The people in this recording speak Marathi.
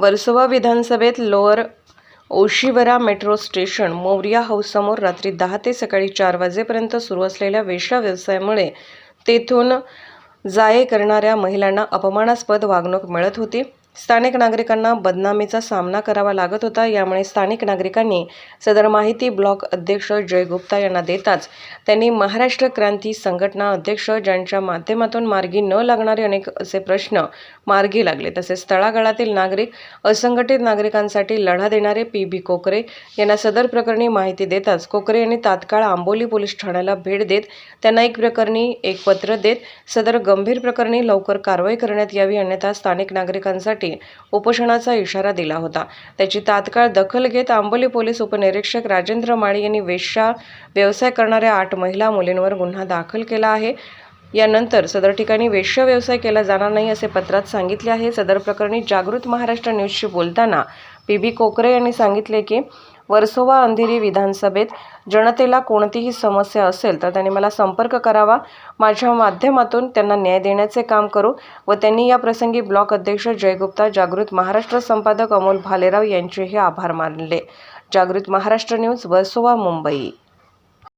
वर्सोवा विधानसभेत lower Oshiwara metro station Moriya हाऊससमोर रात्री दहा ते सकाळी चार वाजेपर्यंत सुरू असलेल्या वेश्या व्यवसायामुळे तेथून जाये करणाऱ्या महिलांना अपमानास्पद वागणूक मिळत होती. स्थानिक नागरिकांना बदनामीचा सामना करावा लागत होता. यामुळे स्थानिक नागरिकांनी सदर माहिती ब्लॉक अध्यक्ष जय गुप्ता यांना देताच त्यांनी महाराष्ट्र क्रांती संघटना अध्यक्ष ज्यांच्या माध्यमातून मार्गी न लागणारे अनेक असे प्रश्न मार्गी लागले. तसेच तळागाळातील नागरिक असंघटित नागरिकांसाठी लढा देणारे पी बी कोकरे यांना सदर प्रकरणी माहिती देताच कोकरे यांनी तात्काळ आंबोली पोलीस ठाण्याला भेट देत त्यांना एक प्रकरणी एक पत्र देत सदर गंभीर प्रकरणी लवकर कारवाई करण्यात यावी अन्यथा स्थानिक नागरिकांसाठी उपोषणाचा इशारा दिला होता. त्याची तात्काळ दखल घेत आंबोली पोलीस उपनिरीक्षक राजेंद्र माळी यांनी वेश्या व्यवसाय करणाऱ्या आठ महिला मुलींवर गुन्हा दाखल केला आहे. यानंतर सदर ठिकाणी वेश्या व्यवसाय केला जाणार नाही असे पत्रात सांगितले आहे. सदर प्रकरणी जागृत महाराष्ट्र न्यूजशी बोलताना पी बी कोकरे यांनी सांगितले की वर्सोवा अंधेरी विधानसभेत जनतेला कोणतीही समस्या असेल तर त्यांनी मला संपर्क करावा. माझ्या माध्यमातून त्यांना न्याय देण्याचे काम करू व त्यांनी या प्रसंगी ब्लॉक अध्यक्ष जयगुप्ता जागृत महाराष्ट्र संपादक अमोल भालेराव यांचेही आभार मानले. जागृत महाराष्ट्र न्यूज वर्सोवा मुंबई.